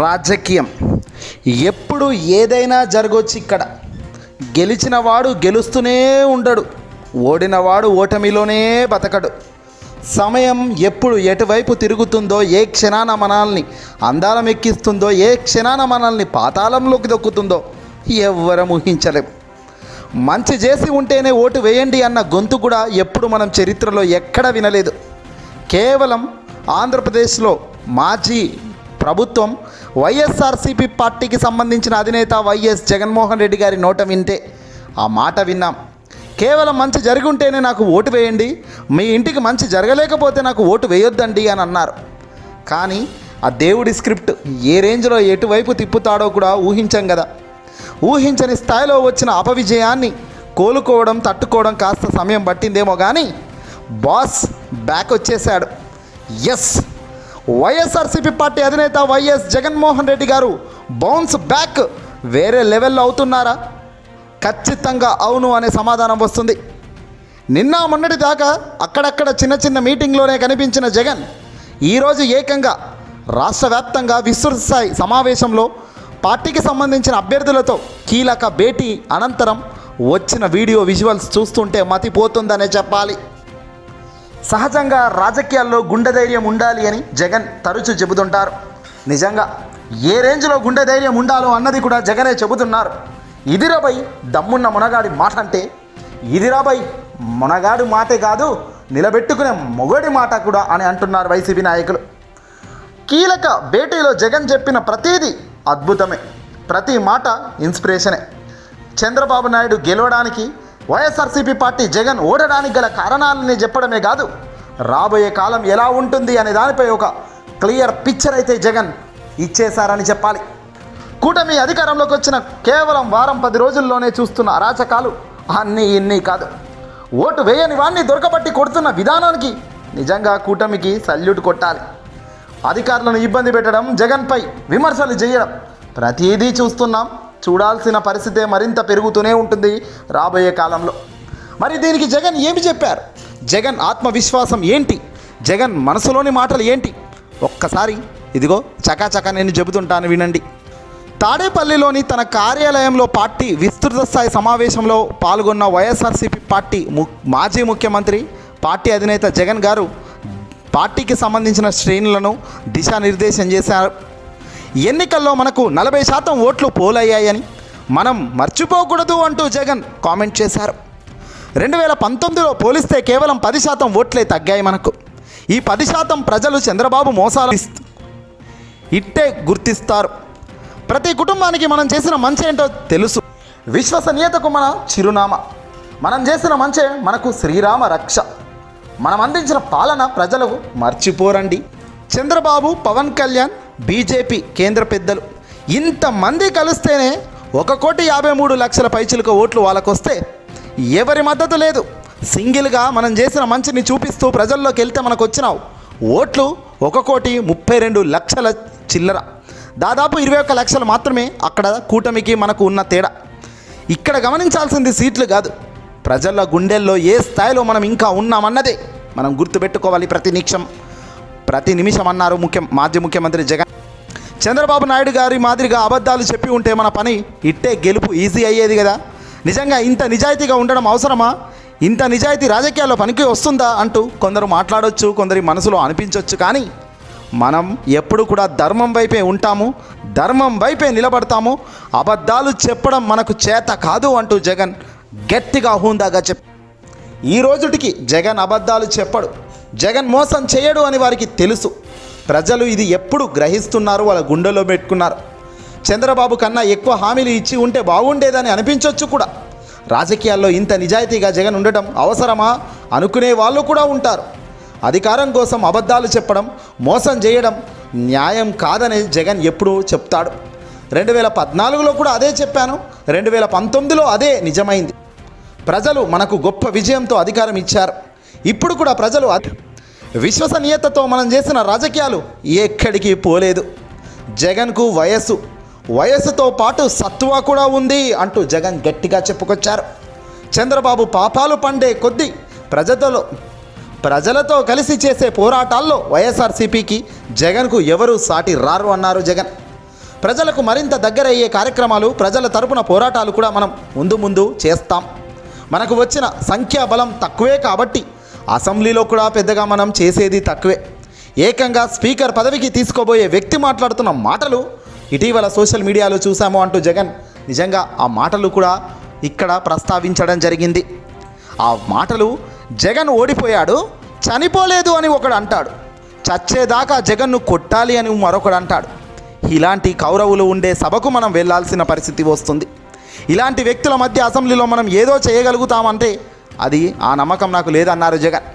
రాజకీయం. ఎప్పుడు ఏదైనా జరగవచ్చు ఇక్కడ. గెలిచినవాడు గెలుస్తూనే ఉండడు. ఓడినవాడు ఓటమిలోనే బతకడు. సమయం ఎప్పుడు ఎటువైపు తిరుగుతుందో ఏ క్షణాన మనల్ని అందాలం ఎక్కిస్తుందో ఏ క్షణాన మనల్ని పాతాళంలోకి దొక్కుతుందో ఎవ్వరం ఊహించలేం. మంచి చేసి ఉంటేనే ఓటు వేయండి అన్న గొంతు కూడా ఎప్పుడు మనం చరిత్రలో ఎక్కడ వినలేదు. కేవలం ఆంధ్రప్రదేశ్లో మాజీ ప్రభుత్వం వైఎస్ఆర్సీపీ పార్టీకి సంబంధించిన అధినేత వైఎస్ జగన్మోహన్ రెడ్డి గారి నోట వింటే ఆ మాట విన్నాం. కేవలం మంచి జరిగి ఉంటేనే నాకు ఓటు వేయండి మీ ఇంటికి మంచి జరగలేకపోతే నాకు ఓటు వేయొద్దండి అని అన్నారు. కానీ ఆ దేవుడి స్క్రిప్ట్ ఏ రేంజ్లో ఎటువైపు తిప్పుతాడో కూడా ఊహించాం కదా ఊహించని స్థాయిలో వచ్చిన అపవిజయాన్ని కోలుకోవడం తట్టుకోవడం కాస్త సమయం పట్టిందేమో కానీ బాస్ బ్యాక్ వచ్చేసాడు ఎస్! వైఎస్ఆర్సీపీ పార్టీ అధినేత YS Jaganmohan Reddy garu bounce back వేరే లెవెల్లో అవుతున్నారా? ఖచ్చితంగా అవును అనే సమాధానం వస్తుంది. నిన్న మొన్నటి దాకా అక్కడక్కడ చిన్న చిన్న మీటింగ్లోనే కనిపించిన జగన్ ఈరోజు ఏకంగా రాష్ట్ర వ్యాప్తంగా విస్తృత స్థాయి సమావేశంలో పార్టీకి సంబంధించిన అభ్యర్థులతో కీలక భేటీ అనంతరం వచ్చిన వీడియో విజువల్స్ చూస్తుంటే మతిపోతుందనే చెప్పాలి. సహజంగా రాజకీయాల్లో గుండె ధైర్యం ఉండాలి అని జగన్ తరచూ చెబుతుంటారు. నిజంగా ఏ రేంజ్లో గుండె ధైర్యం ఉండాలో అన్నది కూడా జగనే చెబుతున్నారు. ఇదిరాబై దమ్మున్న మునగాడి మాట అంటే ఇదిరాబై మునగాడు మాటే కాదు నిలబెట్టుకునే మొగడి మాట కూడా అని అంటున్నారు వైసీపీ నాయకులు. కీలక భేటీలో జగన్ చెప్పిన ప్రతీది అద్భుతమే. ప్రతి మాట ఇన్స్పిరేషనే. చంద్రబాబు నాయుడు గెలవడానికి వైఎస్ఆర్సీపీ పార్టీ జగన్ ఓడడానికి గల కారణాలని చెప్పడమే కాదు రాబోయే కాలం ఎలా ఉంటుంది అనే దానిపై ఒక క్లియర్ పిక్చర్ అయితే జగన్ ఇచ్చేశారని చెప్పాలి. కూటమి అధికారంలోకి వచ్చిన కేవలం వారం పది రోజుల్లోనే చూస్తున్న అరాచకాలు అన్నీ ఇన్ని కాదు. ఓటు వేయని వాణ్ణి దొరకబట్టి కొడుతున్న విధానానికి నిజంగా కూటమికి సల్యూట్ కొట్టాలి. అధికారులను ఇబ్బంది పెట్టడం జగన్పై విమర్శలు చేయడం ప్రతిదీ చూస్తున్నాం. చూడాల్సిన పరిస్థితే మరింత పెరుగుతూనే ఉంటుంది రాబోయే కాలంలో. మరి దీనికి జగన్ ఏమి చెప్పారు? జగన్ ఆత్మవిశ్వాసం ఏంటి? జగన్ మనసులోని మాటలు ఏంటి? ఒక్కసారి ఇదిగో చకాచకా నేను చెబుతుంటాను వినండి. తాడేపల్లిలోని తన కార్యాలయంలో పార్టీ విస్తృత స్థాయి సమావేశంలో పాల్గొన్న వైఎస్ఆర్సీపీ పార్టీ ము మాజీ ముఖ్యమంత్రి పార్టీ అధినేత జగన్ గారు పార్టీకి సంబంధించిన శ్రేణులను దిశానిర్దేశం చేశారు. ఎన్నికల్లో మనకు నలభై శాతం ఓట్లు పోలయ్యాయని మనం మర్చిపోకూడదు అంటూ జగన్ కామెంట్ చేశారు. రెండు వేల పంతొమ్మిదిలో పోలిస్తే కేవలం పది శాతం ఓట్లే తగ్గాయి మనకు. ఈ పది శాతం ప్రజలు చంద్రబాబు మోసాలు ఇస్తూ ఇట్టే గుర్తిస్తారు. ప్రతి కుటుంబానికి మనం చేసిన మంచి ఏంటో తెలుసు. విశ్వసనీయతకు మన చిరునామా. మనం చేసిన మంచే మనకు శ్రీరామ రక్ష. మనం అందించిన పాలన ప్రజలకు మర్చిపోరండి. చంద్రబాబు పవన్ కళ్యాణ్ బీజేపీ కేంద్ర పెద్దలు ఇంతమంది కలిస్తేనే ఒక కోటి యాభై మూడు లక్షల పైచిలుక ఓట్లు వాళ్ళకు వస్తే ఎవరి మద్దతు లేదు. సింగిల్గా మనం చేసిన మంచిని చూపిస్తూ ప్రజల్లోకి వెళ్తే మనకు వచ్చినావు ఓట్లు ఒక కోటి ముప్పై రెండు లక్షల చిల్లర. దాదాపు ఇరవై ఒక్క లక్షలు మాత్రమే అక్కడ కూటమికి మనకు ఉన్న తేడా. ఇక్కడ గమనించాల్సింది సీట్లు కాదు. ప్రజల గుండెల్లో ఏ స్థాయిలో మనం ఇంకా ఉన్నామన్నదే మనం గుర్తుపెట్టుకోవాలి ప్రతి నిమిషం ప్రతి నిమిషం అన్నారు ముఖ్య మాజీ ముఖ్యమంత్రి జగన్ చంద్రబాబు నాయుడు గారి మాదిరిగా అబద్ధాలు చెప్పి ఉంటే మన పని ఇట్టే గెలుపు ఈజీ అయ్యేది కదా? నిజంగా ఇంత నిజాయితీగా ఉండడం అవసరమా? ఇంత నిజాయితీ రాజకీయాల్లో పనికి వస్తుందా అంటూ కొందరు మాట్లాడొచ్చు కొందరి మనసులో అనిపించవచ్చు కానీ మనం ఎప్పుడు కూడా ధర్మం వైపే ఉంటాము ధర్మం వైపే నిలబడతాము. అబద్ధాలు చెప్పడం మనకు చేత కాదు అంటూ జగన్ గట్టిగా హూందాగా చెప్ ఈ రోజుటికి జగన్ అబద్ధాలు చెప్పడు. జగన్ మోసం చేయడు అని వారికి తెలుసు. ప్రజలు ఇది ఎప్పుడు గ్రహిస్తున్నారు? వాళ్ళ గుండెలో పెట్టుకున్నారు. చంద్రబాబు కన్నా ఎక్కువ హామీలు ఇచ్చి ఉంటే బాగుండేదని అనిపించవచ్చు కూడా. రాజకీయాల్లో ఇంత నిజాయితీగా జగన్ ఉండటం అవసరమా? అనుకునే వాళ్ళు కూడా ఉంటారు. అధికారం కోసం అబద్ధాలు చెప్పడం మోసం చేయడం న్యాయం కాదని జగన్ ఎప్పుడూ చెప్తాడు. రెండు వేల పద్నాలుగులో కూడా అదే చెప్పాను. రెండు వేల పంతొమ్మిదిలో అదే నిజమైంది. ప్రజలు మనకు గొప్ప విజయంతో అధికారం ఇచ్చారు. ఇప్పుడు కూడా ప్రజలు విశ్వసనీయతతో మనం చేసిన రాజకీయాలు ఎక్కడికి పోలేదు. జగన్కు వయస్సు. వయస్సుతో పాటు సత్తువ కూడా ఉంది అంటూ జగన్ గట్టిగా చెప్పుకొచ్చారు. చంద్రబాబు పాపాలు పండే కొద్దీ ప్రజలలో ప్రజలతో కలిసి చేసే పోరాటాల్లో వైఎస్ఆర్సీపీకి జగన్కు ఎవరు సాటి రారు అన్నారు జగన్. ప్రజలకు మరింత దగ్గరయ్యే కార్యక్రమాలు ప్రజల తరపున పోరాటాలు కూడా మనం ముందు ముందు చేస్తాం. మనకు వచ్చిన సంఖ్యాబలం తక్కువే కాబట్టి అసెంబ్లీలో కూడా పెద్దగా మనం చేసేది తక్కువే. ఏకంగా స్పీకర్ పదవికి తీసుకోబోయే వ్యక్తి మాట్లాడుతున్న మాటలు ఇటీవల సోషల్ మీడియాలో చూసాము అంటూ జగన్. నిజంగా ఆ మాటలు కూడా ఇక్కడ ప్రస్తావించడం జరిగింది. ఆ మాటలు జగన్ ఓడిపోయాడు చనిపోలేదు అని ఒకడు అంటాడు. చచ్చేదాకా జగన్ను కొట్టాలి అని మరొకడు అంటాడు. ఇలాంటి కౌరవులు ఉండే సభకు మనం వెళ్ళాల్సిన పరిస్థితి వస్తుంది. ఇలాంటి వ్యక్తుల మధ్య అసెంబ్లీలో మనం ఏదో చేయగలుగుతామంటే అది ఆ నమ్మకం నాకు లేదన్నారు జగన్.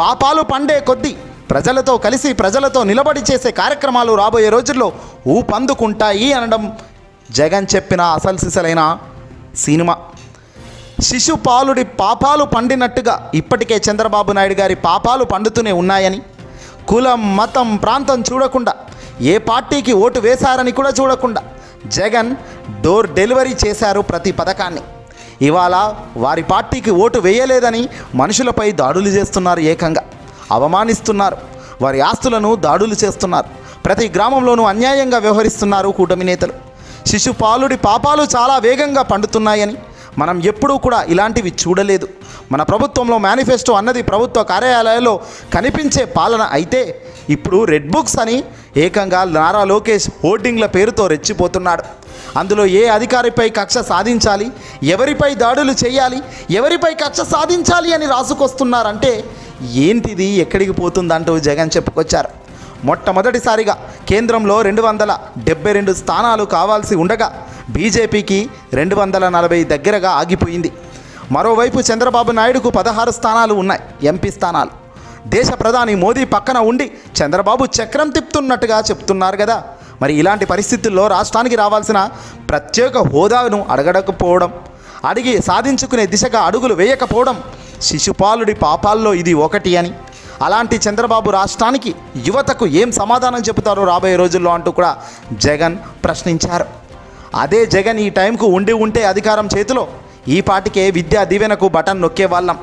పాపాలు పండే కొద్దీ ప్రజలతో కలిసి ప్రజలతో నిలబడి చేసే కార్యక్రమాలు రాబోయే రోజుల్లో ఊపందుకుంటాయి అనడం జగన్ చెప్పిన అసలు సిసలైన సినిమా. శిశుపాలుడి పాపాలు పండినట్టుగా ఇప్పటికే చంద్రబాబు నాయుడు గారి పాపాలు పండుతూనే ఉన్నాయని కులం మతం ప్రాంతం చూడకుండా ఏ పార్టీకి ఓటు వేశారని కూడా చూడకుండా జగన్ డోర్ డెలివరీ చేశారు ప్రతి పథకాన్ని. ఇవాళ వారి పార్టీకి ఓటు వేయలేదని మనుషులపై దాడులు చేస్తున్నారు ఏకంగా. అవమానిస్తున్నారు. వారి ఆస్తులను దాడులు చేస్తున్నారు. ప్రతి గ్రామంలోనూ అన్యాయంగా వ్యవహరిస్తున్నారు కూటమి నేతలు. శిశుపాలుడి పాపాలు చాలా వేగంగా పండుతున్నాయని మనం ఎప్పుడూ కూడా ఇలాంటివి చూడలేదు. మన ప్రభుత్వంలో మేనిఫెస్టో అన్నది ప్రభుత్వ కార్యాలయాల్లో కనిపించే పాలన అయితే ఇప్పుడు రెడ్ బుక్స్ అని ఏకంగా నారా లోకేష్ హోర్డింగ్ల పేరుతో రెచ్చిపోతున్నాడు. అందులో ఏ అధికారిపై కక్ష సాధించాలి? ఎవరిపై దాడులు చేయాలి? ఎవరిపై కక్ష సాధించాలి అని రాసుకొస్తున్నారంటే ఏంటిది? ఎక్కడికి పోతుందంటూ జగన్ చెప్పుకొచ్చారు. మొట్టమొదటిసారిగా కేంద్రంలో రెండు వందల డెబ్బై రెండు స్థానాలు కావాల్సి ఉండగా బీజేపీకి రెండు వందల నలభై దగ్గరగా ఆగిపోయింది. మరోవైపు చంద్రబాబు నాయుడుకు పదహారు స్థానాలు ఉన్నాయి ఎంపీ స్థానాలు. దేశ ప్రధాని మోదీ పక్కన ఉండి చంద్రబాబు చక్రం తిప్పుతున్నట్టుగా చెప్తున్నారు కదా మరి ఇలాంటి పరిస్థితుల్లో రాష్ట్రానికి రావాల్సిన ప్రత్యేక హోదాను అడగడకపోవడం అడిగి సాధించుకునే దిశగా అడుగులు వేయకపోవడం శిశుపాలుడి పాపాల్లో ఇది ఒకటి అని. అలాంటి చంద్రబాబు రాష్ట్రానికి యువతకు ఏం సమాధానం చెబుతారో రాబోయే రోజుల్లో అంటూ కూడా జగన్ ప్రశ్నించారు. అదే జగన్ ఈ టైంకు ఉండి ఉంటే అధికారం చేతిలో ఈ పాటికే విద్యా దీవెనకు బటన్ నొక్కే వాళ్ళం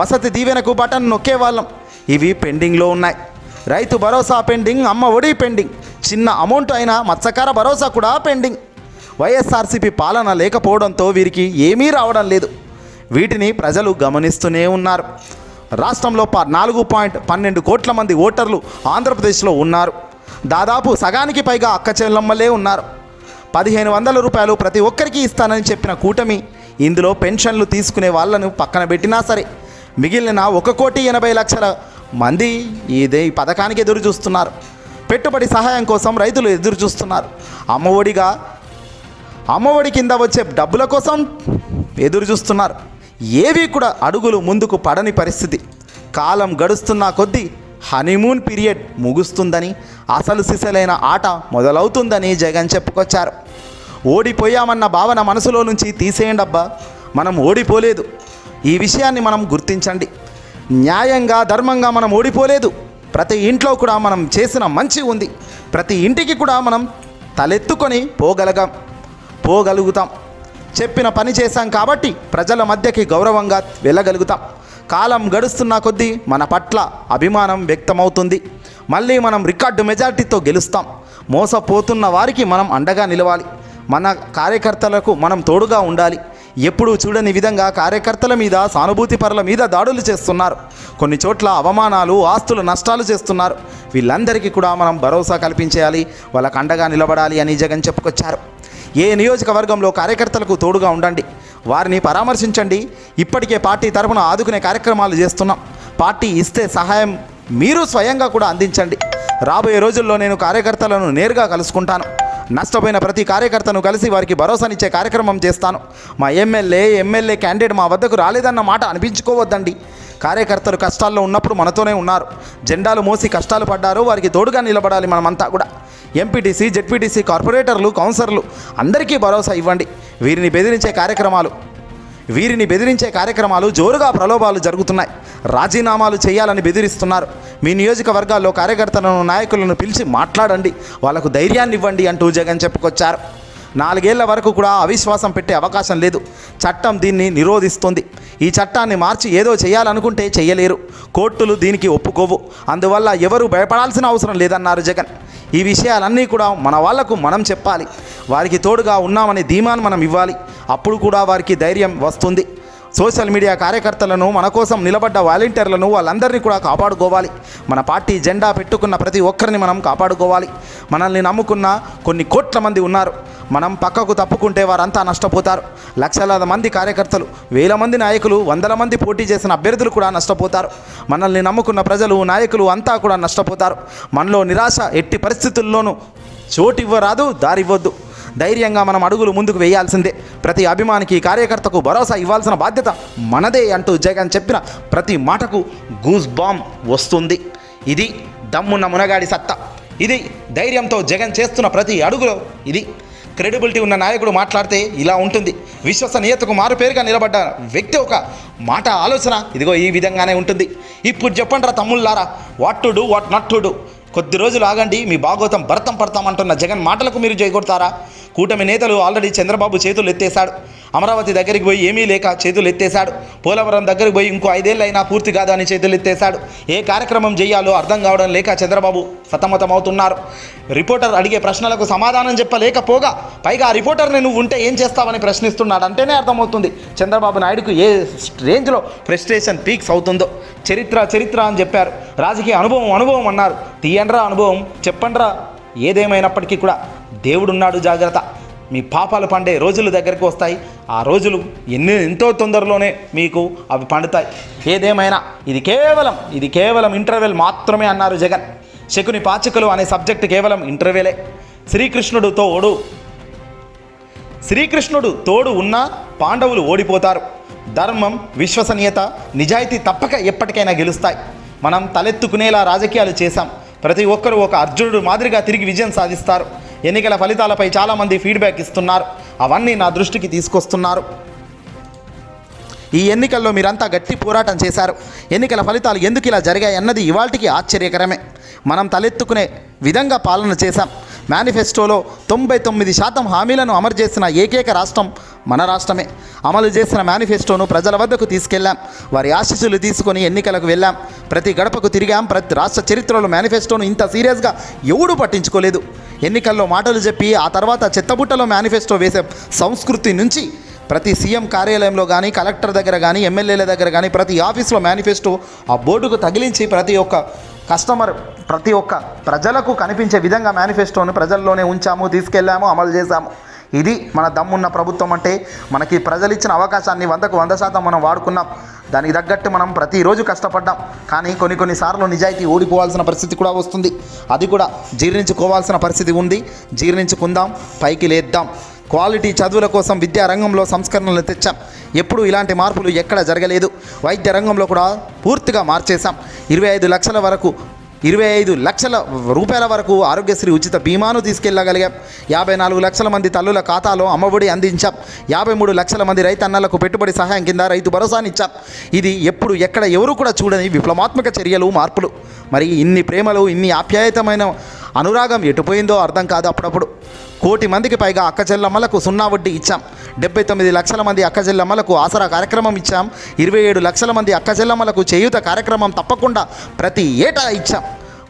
వసతి దీవెనకు బటన్ నొక్కే వాళ్ళం. ఇవి పెండింగ్లో ఉన్నాయి. రైతు భరోసా పెండింగ్ అమ్మ ఒడి పెండింగ్. చిన్న అమౌంట్ అయినా మత్స్యకార భరోసా కూడా పెండింగ్. వైఎస్ఆర్సీపీ పాలన లేకపోవడంతో వీరికి ఏమీ రావడం లేదు. వీటిని ప్రజలు గమనిస్తూనే ఉన్నారు. రాష్ట్రంలో ప నాలుగు పాయింట్ పన్నెండు కోట్ల మంది ఓటర్లు ఆంధ్రప్రదేశ్లో ఉన్నారు. దాదాపు సగానికి పైగా అక్క చెల్లమ్మలే ఉన్నారు. పదిహేను వందల రూపాయలు ప్రతి ఒక్కరికి ఇస్తానని చెప్పిన కూటమి ఇందులో పెన్షన్లు తీసుకునే వాళ్ళను పక్కన పెట్టినా సరే మిగిలిన ఒక కోటి ఎనభై లక్షల మంది ఇదే ఈ పథకానికి ఎదురు చూస్తున్నారు పెట్టుబడి సహాయం కోసం రైతులు ఎదురు చూస్తున్నారు. అమ్మఒడిగా అమ్మఒడి కింద వచ్చే డబ్బుల కోసం ఎదురు చూస్తున్నారు. ఏవి కూడా అడుగులు ముందుకు పడని పరిస్థితి. కాలం గడుస్తున్న కొద్దీ హనీమూన్ పీరియడ్ ముగుస్తుందని అసలు సిసలైన ఆట మొదలవుతుందని జగన్ చెప్పుకొచ్చారు. ఓడిపోయామన్న భావన మనసులో నుంచి తీసేయండబ్బా మనం ఓడిపోలేదు. ఈ విషయాన్ని మనం గుర్తించండి. న్యాయంగా ధర్మంగా మనం ఓడిపోలేదు. ప్రతి ఇంట్లో కూడా మనం చేసిన మంచి ఉంది. ప్రతి ఇంటికి కూడా మనం తలెత్తుకొని పోగలగాం పోగలుగుతాం. చెప్పిన పని చేశాం కాబట్టి ప్రజల మధ్యకి గౌరవంగా వెళ్ళగలుగుతాం. కాలం గడుస్తున్న కొద్దీ మన పట్ల అభిమానం వ్యక్తమవుతుంది. మళ్ళీ మనం రికార్డు మెజార్టీతో గెలుస్తాం. మోసపోతున్న వారికి మనం అండగా నిలవాలి. మన కార్యకర్తలకు మనం తోడుగా ఉండాలి. ఎప్పుడూ చూడని విధంగా కార్యకర్తల మీద సానుభూతి పరుల మీద దాడులు చేస్తున్నారు. కొన్ని చోట్ల అవమానాలు ఆస్తులు నష్టాలు చేస్తున్నారు. వీళ్ళందరికీ కూడా మనం భరోసా కల్పించేయాలి వాళ్ళకు అండగా నిలబడాలి అని జగన్ చెప్పుకొచ్చారు. ఏ నియోజకవర్గంలో కార్యకర్తలకు తోడుగా ఉండండి వారిని పరామర్శించండి. ఇప్పటికే పార్టీ తరఫున ఆదుకునే కార్యక్రమాలు చేస్తున్నాం. పార్టీ ఇస్తే సహాయం మీరు స్వయంగా కూడా అందించండి. రాబోయే రోజుల్లో నేను కార్యకర్తలను నేరుగా కలుసుకుంటాను. నష్టపోయిన ప్రతి కార్యకర్తను కలిసి వారికి భరోసానిచ్చే కార్యక్రమం చేస్తాను. మా ఎమ్మెల్యే ఎమ్మెల్యే క్యాండిడేట్ మా వద్దకు రాలేదన్న మాట అనిపించుకోవద్దండి. కార్యకర్తలు కష్టాల్లో ఉన్నప్పుడు మనతోనే ఉన్నారు. జెండాలు మోసి కష్టాలు పడ్డారు. వారికి తోడుగా నిలబడాలి మనమంతా కూడా. ఎంపీటీసీ జెడ్పీటీసీ కార్పొరేటర్లు కౌన్సిలర్లు అందరికీ భరోసా ఇవ్వండి. వీరిని బెదిరించే కార్యక్రమాలు వీరిని బెదిరించే కార్యక్రమాలు జోరుగా ప్రలోభాలు జరుగుతున్నాయి. రాజీనామాలు చేయాలని బెదిరిస్తున్నారు. మీ నియోజకవర్గాల్లో కార్యకర్తలను నాయకులను పిలిచి మాట్లాడండి. వాళ్ళకు ధైర్యాన్ని ఇవ్వండి అంటూ జగన్ చెప్పుకొచ్చారు. నాలుగేళ్ళ వరకు కూడా అవిశ్వాసం పెట్టే అవకాశం లేదు. చట్టం దీన్ని నిరోధిస్తుంది. ఈ చట్టాన్ని మార్చి ఏదో చేయాలనుకుంటే చేయలేరు. కోర్టులు దీనికి ఒప్పుకోవు. అందువల్ల ఎవరు భయపడాల్సిన అవసరం లేదన్నారు జగన్. ఈ విషయాలన్నీ కూడా మన వాళ్ళకు మనం చెప్పాలి. వారికి తోడుగా ఉన్నామనే ధీమాను మనం ఇవ్వాలి. అప్పుడు కూడా వారికి ధైర్యం వస్తుంది. సోషల్ మీడియా కార్యకర్తలను మన కోసం నిలబడ్డ వాలంటీర్లను వాళ్ళందరినీ కూడా కాపాడుకోవాలి. మన పార్టీ జెండా పెట్టుకున్న ప్రతి ఒక్కరిని మనం కాపాడుకోవాలి. మనల్ని నమ్ముకున్న కొన్ని కోట్ల మంది ఉన్నారు. మనం పక్కకు తప్పుకుంటే వారంతా నష్టపోతారు. లక్షలాది మంది కార్యకర్తలు వేల మంది నాయకులు వందల మంది పోటీ చేసిన అభ్యర్థులు కూడా నష్టపోతారు. మనల్ని నమ్ముకున్న ప్రజలు నాయకులు అంతా కూడా నష్టపోతారు. మనలో నిరాశ ఎట్టి పరిస్థితుల్లోనూ చోటివ్వరాదు దారివ్వద్దు. ధైర్యంగా మనం అడుగులు ముందుకు వేయాల్సిందే. ప్రతి అభిమానికి కార్యకర్తకు భరోసా ఇవ్వాల్సిన బాధ్యత మనదే అంటూ జగన్ చెప్పిన ప్రతి మాటకు గూస్ బామ్ వస్తుంది. ఇది దమ్మున్న మునగాడి సత్తా. ఇది ధైర్యంతో జగన్ చేస్తున్న ప్రతి అడుగులో ఇది. క్రెడిబిలిటీ ఉన్న నాయకుడు మాట్లాడితే ఇలా ఉంటుంది. విశ్వసనీయతకు మారుపేరుగా నిలబడ్డ వ్యక్తి ఒక మాట ఆలోచన ఇదిగో ఈ విధంగానే ఉంటుంది. ఇప్పుడు చెప్పండిరా తమ్ముళ్ళారా what to do what not to do కొద్ది రోజులు ఆగండి మీ భాగవతం భరతం పడతామంటున్న జగన్ మాటలకు మీరు చేకూడతారా కూటమి నేతలు ఆల్రెడీ చంద్రబాబు చేతులు ఎత్తేశాడు. అమరావతి దగ్గరికి పోయి ఏమీ లేక చేతులు ఎత్తేశాడు. పోలవరం దగ్గరికి పోయి ఇంకో ఐదేళ్ళైనా పూర్తి కాదని చేతులు ఎత్తేశాడు. ఏ కార్యక్రమం చేయాలో అర్థం కావడం లేక చంద్రబాబు సతమతమవుతున్నారు. రిపోర్టర్ అడిగే ప్రశ్నలకు సమాధానం చెప్పలేకపోగా పైగా ఆ రిపోర్టర్ని నువ్వు ఉంటే ఏం చేస్తావని ప్రశ్నిస్తున్నాడు అంటేనే అర్థమవుతుంది. చంద్రబాబు నాయుడుకు ఏ రేంజ్లో ఫ్రస్ట్రేషన్ పీక్స్ అవుతుందో. చరిత్ర చరిత్ర అని చెప్పారు. రాజకీయ అనుభవం అనుభవం అన్నారు. తీయండ్రా అనుభవం చెప్పండ్రా. ఏదేమైనప్పటికీ కూడా దేవుడున్నాడు జాగ్రత్త. మీ పాపాలు పండే రోజులు దగ్గరికి వస్తాయి. ఆ రోజులు ఎన్ని ఎంతో తొందరలోనే మీకు అవి పండుతాయి. ఏదేమైనా ఇది కేవలం ఇది కేవలం ఇంటర్వెల్ మాత్రమే అన్నారు జగన్. శకుని పాచికలు అనే సబ్జెక్ట్ కేవలం ఇంటర్వెలే శ్రీకృష్ణుడు తోడు శ్రీకృష్ణుడు తోడు ఉన్నా పాండవులు ఓడిపోతారు. ధర్మం విశ్వసనీయత నిజాయితీ తప్పక ఎప్పటికైనా గెలుస్తాయి. మనం తలెత్తుకునేలా రాజకీయాలు చేశాం. ప్రతి ఒక్కరూ ఒక అర్జునుడు మాదిరిగా తిరిగి విజయం సాధిస్తారు. ఎన్నికల ఫలితాలపై చాలామంది ఫీడ్బ్యాక్ ఇస్తున్నారు. అవన్నీ నా దృష్టికి తీసుకొస్తున్నారు. ఈ ఎన్నికల్లో మీరంతా గట్టి పోరాటం చేశారు. ఎన్నికల ఫలితాలు ఎందుకు ఇలా జరిగాయి అన్నది ఇవాళకి ఆశ్చర్యకరమే. మనం తలెత్తుకునే విధంగా పాలన చేశాం. మేనిఫెస్టోలో తొంభై తొమ్మిది శాతం హామీలను అమలు చేసిన ఏకైక రాష్ట్రం మన రాష్ట్రమే. అమలు చేసిన మేనిఫెస్టోను ప్రజల వద్దకు తీసుకెళ్ళాం వారి ఆశీస్సులు తీసుకొని ఎన్నికలకు వెళ్ళాం. ప్రతి గడపకు తిరిగాం. ప్రతి రాష్ట్ర చరిత్రలో మేనిఫెస్టోను ఇంత సీరియస్గా ఎవడూ పట్టించుకోలేదు. ఎన్నికల్లో మాటలు చెప్పి ఆ తర్వాత చెత్తబుట్టలో మేనిఫెస్టో వేసే సంస్కృతి నుంచి ప్రతి సీఎం కార్యాలయంలో కానీ కలెక్టర్ దగ్గర కానీ ఎమ్మెల్యేల దగ్గర కానీ ప్రతి ఆఫీస్లో మేనిఫెస్టో ఆ బోర్డుకు తగిలించి ప్రతి ఒక్క కస్టమర్ ప్రతి ఒక్క ప్రజలకు కనిపించే విధంగా మేనిఫెస్టోను ప్రజల్లోనే ఉంచాము తీసుకెళ్ళాము అమలు చేశాము. ఇది మన దమ్మున్న ప్రభుత్వం అంటే మనకి ప్రజలు ఇచ్చిన అవకాశాన్ని వందకు వంద శాతం మనం వాడుకున్నాం. దానికి తగ్గట్టు మనం ప్రతిరోజు కష్టపడ్డాం. కానీ కొన్ని కొన్నిసార్లు నిజాయితీ ఓడిపోవాల్సిన పరిస్థితి కూడా వస్తుంది. అది కూడా జీర్ణించుకోవాల్సిన పరిస్థితి ఉంది. జీర్ణించుకుందాం పైకి లేద్దాం. క్వాలిటీ చదువుల కోసం విద్యా రంగంలో సంస్కరణలు తెచ్చాం. ఎప్పుడూ ఇలాంటి మార్పులు ఎక్కడ జరగలేదు. వైద్య రంగంలో కూడా పూర్తిగా మార్చేశాం. ఇరవై ఐదు లక్షల వరకు ఇరవై ఐదు లక్షల రూపాయల వరకు ఆరోగ్యశ్రీ ఉచిత బీమాను తీసుకెళ్ళగలిగాం యాభై నాలుగు లక్షల మంది తల్లుల ఖాతాలో అమ్మఒడి అందించాం. యాభై మూడు లక్షల మంది రైతన్నలకు పెట్టుబడి సహాయం కింద రైతు భరోసానిచ్చాం ఇది ఎప్పుడు ఎక్కడ ఎవరు కూడా చూడని విప్లవాత్మక చర్యలు మార్పులు. మరి ఇన్ని ప్రేమలు ఇన్ని ఆప్యాయతమైన అనురాగం ఎటుపోయిందో అర్థం కాదు అప్పుడప్పుడు. కోటి మందికి పైగా అక్క చెల్లమ్మలకు సున్నా వడ్డీ ఇచ్చాం. డెబ్బై తొమ్మిది లక్షల మంది అక్క చెల్లమ్మలకు ఆసరా కార్యక్రమం ఇచ్చాం. ఇరవై ఏడు లక్షల మంది అక్క చెల్లమ్మలకు చేయూత కార్యక్రమం తప్పకుండా ప్రతి ఏటా ఇచ్చాం.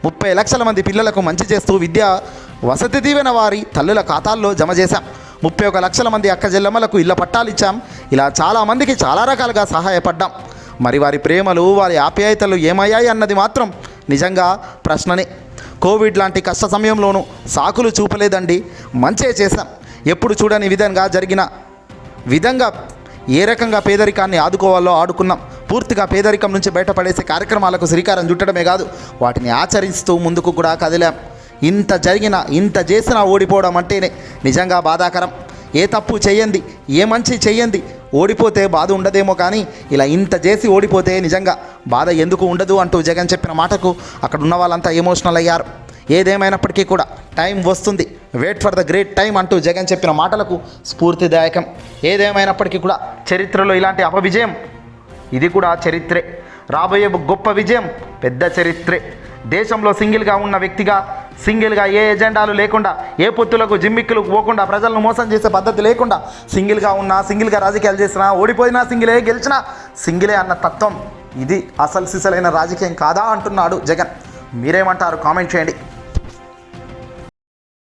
ముప్పై లక్షల మంది పిల్లలకు మంచి చేస్తూ విద్య వసతి దీవెన వారి తల్లుల ఖాతాల్లో జమ చేశాం. ముప్పై ఒక లక్షల మంది అక్క చెల్లమ్మలకు ఇళ్ళ పట్టాలు ఇచ్చాం. ఇలా చాలామందికి చాలా రకాలుగా సహాయపడ్డాం. మరి వారి ప్రేమలు వారి ఆప్యాయతలు ఏమయ్యాయి అన్నది మాత్రం నిజంగా ప్రశ్ననే. కోవిడ్ లాంటి కష్ట సమయంలోనూ సాకులు చూపలేదండి. మంచే చేశాం. ఎప్పుడు చూడని విధంగా జరిగిన విధంగా ఏ రకంగా పేదరికాన్ని ఆదుకోవాలో ఆడుకున్నాం. పూర్తిగా పేదరికం నుంచి బయటపడేసే కార్యక్రమాలకు శ్రీకారం చుట్టడమే కాదు వాటిని ఆచరిస్తూ ముందుకు కూడా కదిలాం. ఇంత జరిగిన ఇంత చేసినా ఓడిపోవడం అంటేనే నిజంగా బాధాకరం. ఏ తప్పు చేయండి ఏ మంచి చేయండి ఓడిపోతే బాధ ఉండదేమో కానీ ఇలా ఇంత చేసి ఓడిపోతే నిజంగా బాధ ఎందుకు ఉండదు అంటూ జగన్ చెప్పిన మాటకు అక్కడ ఉన్న వాళ్ళంతా ఎమోషనల్ అయ్యారు. ఏదేమైనప్పటికీ కూడా టైం వస్తుంది. Wait for the great time అంటూ జగన్ చెప్పిన మాటలకు స్ఫూర్తిదాయకం. ఏదేమైనప్పటికీ కూడా చరిత్రలో ఇలాంటి అపవిజయం. ఇది కూడా చరిత్రే. రాబోయే గొప్ప విజయం పెద్ద చరిత్రే. దేశంలో సింగిల్గా ఉన్న వ్యక్తిగా సింగిల్గా ఏ ఎజెండాలు లేకుండా ఏ పొత్తులకు జిమ్మిక్కులు పోకుండా ప్రజలను మోసం చేసే పద్ధతి లేకుండా సింగిల్గా ఉన్నా సింగిల్గా రాజకీయాలు చేసినా ఓడిపోయినా సింగిలే గెలిచినా సింగిలే అన్న తత్వం. ఇది అసలు సిసలైన రాజకీయం కాదా అంటున్నాడు జగన్. మీరేమంటారు? కామెంట్ చేయండి.